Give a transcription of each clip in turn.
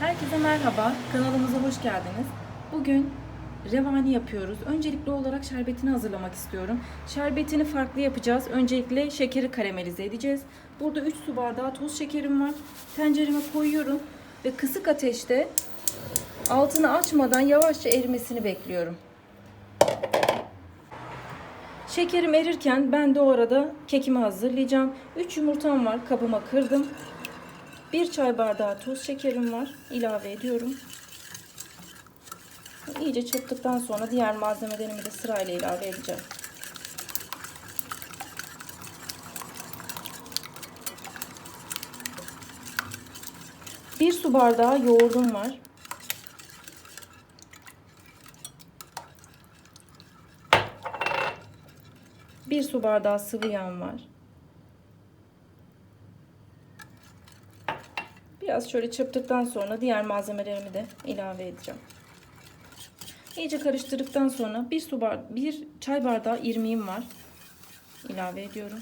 Herkese merhaba, kanalımıza hoş geldiniz. Bugün revani yapıyoruz. Öncelikli olarak şerbetini hazırlamak istiyorum. Şerbetini farklı yapacağız. Öncelikle şekeri karamelize edeceğiz. Burada 3 su bardağı toz şekerim var. Tencereme koyuyorum ve kısık ateşte altını açmadan yavaşça erimesini bekliyorum. Şekerim erirken ben de o arada kekimi hazırlayacağım. 3 yumurtam var, kabıma kırdım. 1 çay bardağı toz şekerim var. ilave ediyorum. İyice çırptıktan sonra diğer malzemelerimi de sırayla ilave edeceğim. Bir su bardağı yoğurdum var. Bir su bardağı sıvı yağım var. Biraz şöyle çırptıktan sonra diğer malzemelerimi de ilave edeceğim. İyice karıştırdıktan sonra bir su bar bir çay bardağı irmiğim var. İlave ediyorum.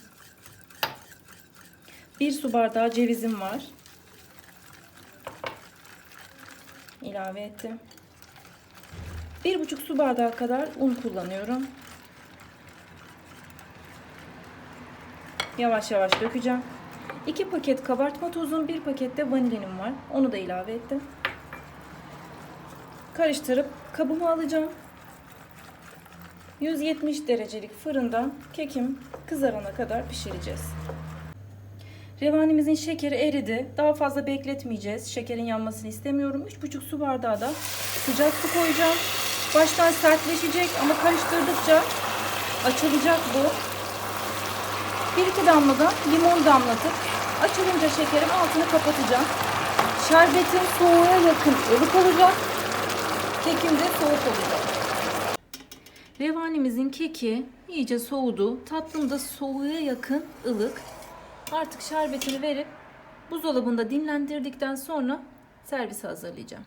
Bir su bardağı cevizim var. İlave ettim. Bir buçuk su bardağı kadar un kullanıyorum. Yavaş yavaş dökeceğim. 2 paket kabartma tozum, 1 paket de vanilinim var. Onu da ilave ettim. Karıştırıp kabıma alacağım. 170 derecelik fırında kekim kızarana kadar pişireceğiz. Revanimizin şekeri eridi. Daha fazla bekletmeyeceğiz. Şekerin yanmasını istemiyorum. 3,5 su bardağı da sıcak su koyacağım. Baştan sertleşecek ama karıştırdıkça açılacak bu. Bir iki damla da limon damlatıp açılınca şekerim altını kapatacağım. Şerbetim soğuğa yakın ılık olacak. Kekim de soğuk olacak. Revanimizin keki iyice soğudu. Tatlım da soğuğa yakın ılık. Artık şerbetini verip buzdolabında dinlendirdikten sonra servise hazırlayacağım.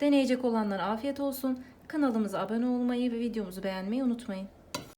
Deneyecek olanlara afiyet olsun. Kanalımıza abone olmayı ve videomuzu beğenmeyi unutmayın.